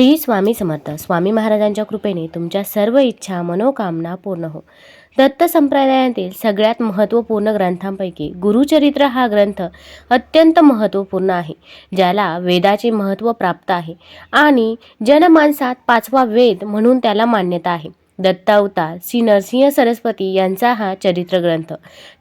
श्री स्वामी समर्थ. स्वामी महाराजांच्या कृपेने तुमच्या सर्व इच्छा मनोकामना पूर्ण हो. दत्त संप्रदायातील सगळ्यात महत्त्वपूर्ण ग्रंथांपैकी गुरुचरित्र हा ग्रंथ अत्यंत महत्त्वपूर्ण आहे ज्याला वेदाचे महत्त्व प्राप्त आहे आणि जनमानसात पाचवा वेद म्हणून त्याला मान्यता आहे. दत्तावतार श्री नरसिंह सरस्वती यांचा हा चरित्र ग्रंथ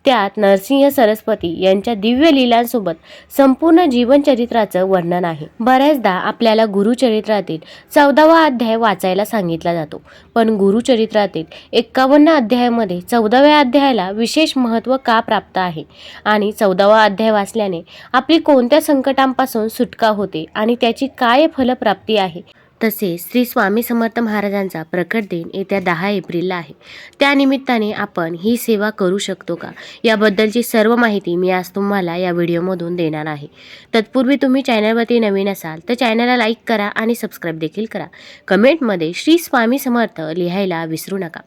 त्यात नरसिंह सरस्वती यांच्या दिव्य लीलांसोबत संपूर्ण जीवनचरित्राचं वर्णन आहे. बऱ्याचदा आपल्याला गुरुचरित्रातील चौदावा अध्याय वाचायला सांगितला जातो. पण गुरुचरित्रातील एक्कावन्न अध्यायामध्ये चौदाव्या अध्यायाला विशेष महत्त्व का प्राप्त आहे? आणि चौदावा अध्याय वाचल्याने आपली कोणत्या संकटांपासून सुटका होते? आणि त्याची काय फलप्राप्ती आहे? तसेच श्री स्वामी समर्थ महाराजांचा प्रकट दिन येत्या दहा एप्रिलला आहे. त्यानिमित्ताने आपण ही सेवा करू शकतो का? याबद्दलची सर्व माहिती मी आज तुम्हाला या व्हिडिओमधून देणार आहे. तत्पूर्वी तुम्ही चॅनलवरती नवीन असाल तर चॅनलला लाईक करा आणि सबस्क्राईब देखील करा. कमेंटमध्ये श्री स्वामी समर्थ लिहायला विसरू नका.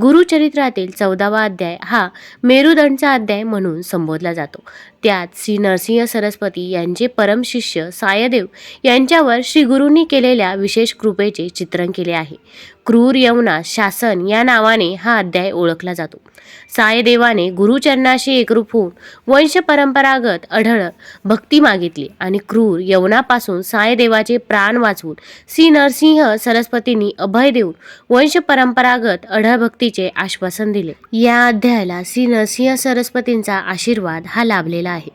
गुरुचरित्रातील चौदावा अध्याय हा मेरुदंडचा अध्याय म्हणून संबोधला जातो. त्यात श्री नरसिंह सरस्वती यांचे परमशिष्य सायदेव यांच्यावर श्री गुरूंनी केलेल्या विशेष कृपेचे चित्रण केले आहे. क्रूर यमुना शासन या नावाने हा अध्याय ओळखला जातो. सायदेवाने गुरुचरणाशी एकरूप होऊन वंश परंपरागत अढळ भक्ती मागितली आणि क्रूर यवनापासून सायदेवाचे प्राण वाचवून श्री नरसिंह सरस्वतींनी अभय देऊन वंश परंपरागत अढळ भक्तीचे आश्वासन दिले. या अध्यायाला श्री नरसिंह सरस्वतींचा आशीर्वाद हा लाभलेला आहे.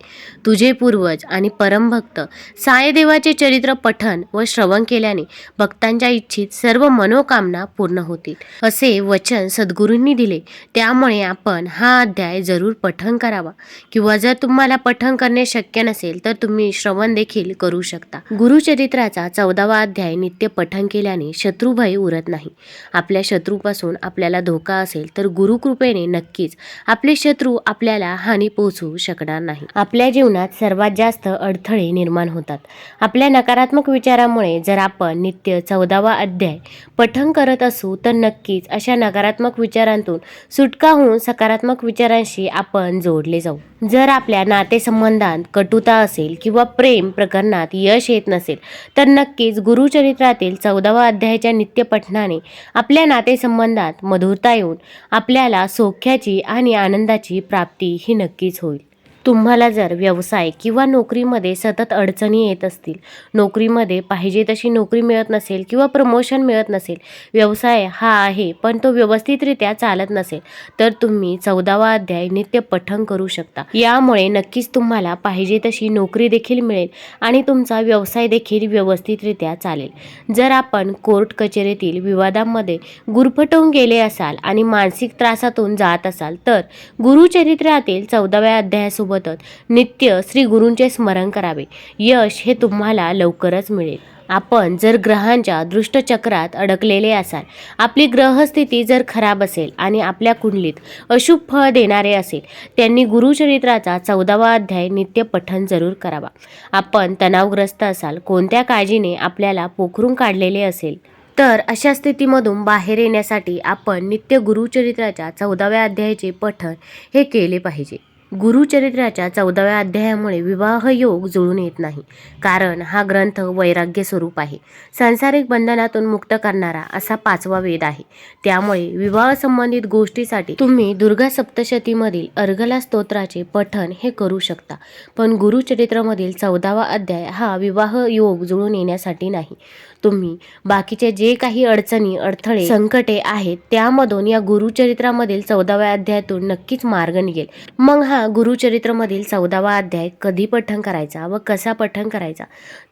तुझे पूर्वज आणि परमभक्त सायदेवाचे चरित्र पठन व श्रवण केल्याने भक्तांच्या इच्छित सर्व मनोकामना पूर्ण होतील. असे वचन सद्गुरूंनी दिले. त्यामुळे आपण हा अध्याय जरूर पठन करावा. किंवा जर तुम्हाला पठन करणे शक्य नसेल तर तुम्ही श्रवण देखील करू शकता. गुरुचरित्राचा चौदावा अध्याय नित्य पठण केल्याने शत्रुभय उरत नाही. आपल्या शत्रूपासून आपल्याला धोका असेल तर गुरुकृपेने नक्कीच आपले शत्रू आपल्याला हानी पोहोचवू शकणार नाही. आपल्या जीवनात सर्वात जास्त अडथळे निर्माण होतात. आपल्या नकारात्मक विचारामुळे जर आपण नित्य चौदावा अध्याय पठण करत असू तर नक्कीच अशा नकारात्मक विचारांतून सुटका होऊन सकारात्मक विचारांशी आपण जोडले जाऊ. जर आपल्या नातेसंबंधात कटुता असेल किंवा प्रेम प्रकरणात यश येत नसेल तर नक्कीच गुरुचरित्रातील चौदावा अध्यायाच्या नित्य पठणाने आपल्या नातेसंबंधात मधुरता येऊन आपल्याला सौख्याची आणि आनंदाची प्राप्ती ही नक्कीच होईल. तुम्हाला जर व्यवसाय किंवा नोकरीमध्ये सतत अडचणी येत असतील नोकरीमध्ये पाहिजे तशी नोकरी मिळत नसेल किंवा प्रमोशन मिळत नसेल व्यवसाय हा आहे पण तो व्यवस्थितरित्या चालत नसेल तर तुम्ही चौदावा अध्याय नित्य पठण करू शकता. यामुळे नक्कीच तुम्हाला पाहिजे तशी नोकरी देखील मिळेल आणि तुमचा व्यवसाय देखील व्यवस्थितरित्या चालेल. जर आपण कोर्ट कचेरीतील विवादांमध्ये गुरफटवून गेले असाल आणि मानसिक त्रासातून जात असाल तर गुरुचरित्रातील चौदाव्या अध्यायासोबत सोबतच नित्य श्री गुरूंचे स्मरण करावे. यश हे तुम्हाला लवकरच मिळेल. आपण जर ग्रहांच्या दृष्टचक्रात अडकलेले असाल आपली ग्रहस्थिती जर खराब असेल आणि आपल्या कुंडलीत अशुभ फळ देणारे असेल त्यांनी गुरुचरित्राचा चौदावा अध्याय नित्य पठन जरूर करावा. आपण तणावग्रस्त असाल कोणत्या काळजीने आपल्याला पोखरून काढलेले असेल तर अशा स्थितीमधून बाहेर येण्यासाठी आपण नित्य गुरुचरित्राच्या चौदाव्या अध्यायाचे पठण हे केले पाहिजे. गुरुचरित्राच्या चौदाव्या अध्यायामुळे विवाह योग जुळून येत नाही. कारण हा ग्रंथ वैराग्य स्वरूप आहे. सांसारिक बंधनातून मुक्त करणारा असा पाचवा वेद आहे. त्यामुळे विवाह संबंधित गोष्टीसाठी तुम्ही दुर्गा सप्तशतीमधील अर्गला स्तोत्राचे पठण हे करू शकता. पण गुरुचरित्रामधील चौदावा अध्याय हा विवाह योग जुळून येण्यासाठी नाही. तुम्ही बाकीचे जे काही अडचणी अडथळे संकटे आहेत त्यामधून या गुरुचरित्रामधील चौदाव्या अध्यायातून नक्कीच मार्ग निघेल. मग हा गुरुचरित्रमधील चौदावा अध्याय कधी पठण करायचा व कसा पठण करायचा?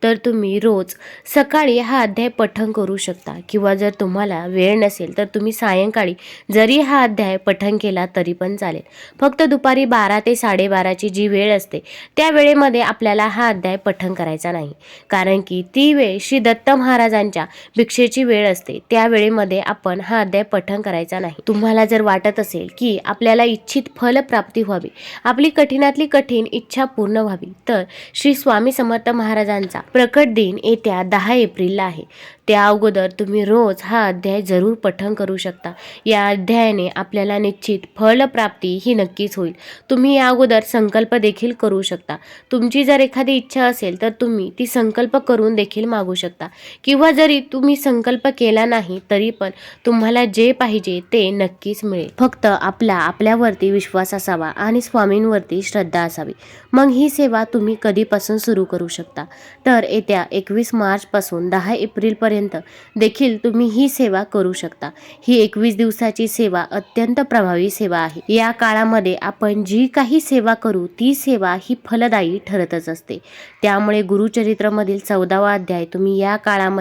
तर तुम्ही रोज सकाळी हा अध्याय पठण करू शकता किंवा जर तुम्हाला वेळ नसेल तर तुम्ही सायंकाळी जरी हा अध्याय पठण केला तरी पण चालेल. फक्त दुपारी बारा ते साडेबाराची जी वेळ असते त्या वेळेमध्ये आपल्याला हा अध्याय पठण करायचा नाही. कारण की ती वेळ श्री दत्त महाराज महाराजांच्या भिक्षेची वेळ असते त्या वेळेमध्ये आपण हा अध्याय पठण करायचा नाही. तुम्हाला जर वाटत असेल की आपल्याला इच्छित फलप्राप्ती व्हावी आपली कठीणातली कठीण इच्छा पूर्ण व्हावी तर श्री स्वामी समर्थ महाराजांचा प्रकट दिन येत्या दहा एप्रिलला आहे. त्या अगोदर तुम्ही रोज हा अध्याय जरूर पठण करू शकता. या अध्यायाने आपल्याला निश्चित फलप्राप्ती ही नक्कीच होईल. तुम्ही या अगोदर संकल्प देखील करू शकता. तुमची जर एखादी इच्छा असेल तर तुम्ही ती संकल्प करून देखील मागू शकता. किंवा जरी तुम्ही संकल्प केला नाही तरी पण तुम्हाला जे पाहिजे ते नक्कीच मिळेल. फक्त आपला आपल्यावरती विश्वास असावा आणि स्वामींवरती श्रद्धा असावी. मग ही सेवा तुम्ही कधीपासून सुरू करू शकता? तर येत्या एकवीस मार्चपासून दहा एप्रिलपर्यंत देखील तुम्ही ही सेवा करू शकता. ही एकवीस दिवसाची सेवा अत्यंत प्रभावी सेवा आहे. या काळामध्ये आपण जी काही सेवा करू ती सेवा ही फलदायी ठरतच असते. त्यामुळे गुरुचरित्रमधील चौदावा अध्याय तुम्ही या काळामध्ये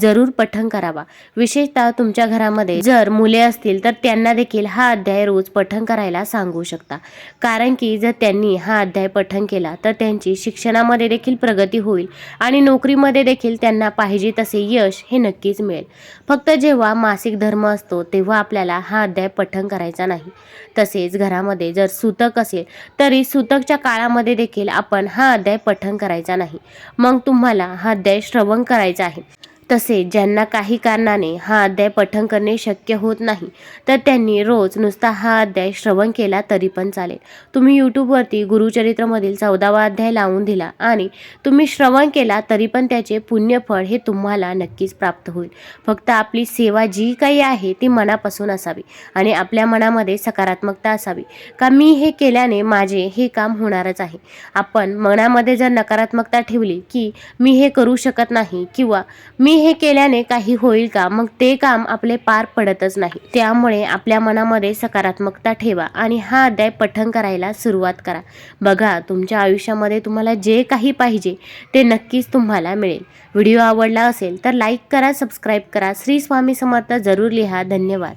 जरूर पठण करावा. विशेषतः तुमच्या घरामध्ये जर मुले असतील तर त्यांना देखील हा अध्याय रोज पठण करायला सांगू शकता. कारण की जर त्यांनी हा अध्याय पठण केला तर त्यांची शिक्षणामध्ये देखील प्रगती होईल आणि नोकरीमध्ये देखील त्यांना पाहिजे तसे यश हे नक्कीच मिळेल. फक्त जेव्हा मासिक धर्म असतो तेव्हा आपल्याला हा अध्याय पठण करायचा नाही. तसेच घरामध्ये जर सूतक असेल तरी सूतकच्या काळामध्ये देखील आपण हा अध्याय पठण करायचा नाही. मग तुम्हाला हा अध्याय श्रवण करायचा आहे. तसेच ज्यांना काही कारणाने हा अध्याय पठण करणे शक्य होत नाही तर त्यांनी रोज नुसता हा अध्याय श्रवण केला तरी पण चालेल. तुम्ही यूट्यूबवरती गुरुचरित्रमधील चौदावा अध्याय लावून दिला आणि तुम्ही श्रवण केला तरी पण त्याचे पुण्यफळ हे तुम्हाला नक्कीच प्राप्त होईल. फक्त आपली सेवा जी काही आहे ती मनापासून असावी आणि आपल्या मनामध्ये सकारात्मकता असावी. का मी हे केल्याने माझे हे काम होणारच आहे? आपण मनामध्ये जर नकारात्मकता ठेवली की मी हे करू शकत नाही किंवा मी हे केल्याने काही होईल का? मग ते काम आपले पार पडतच नाही. त्यामुळे आपल्या मनामध्ये सकारात्मकता ठेवा आणि हा अध्याय पठण करायला सुरुवात करा. बघा तुमच्या आयुष्यामध्ये तुम्हाला जे काही पाहिजे ते नक्कीच तुम्हाला मिळेल. व्हिडिओ आवडला असेल तर लाईक करा सबस्क्राईब करा. श्री स्वामी समर्थ जरूर लिहा. धन्यवाद.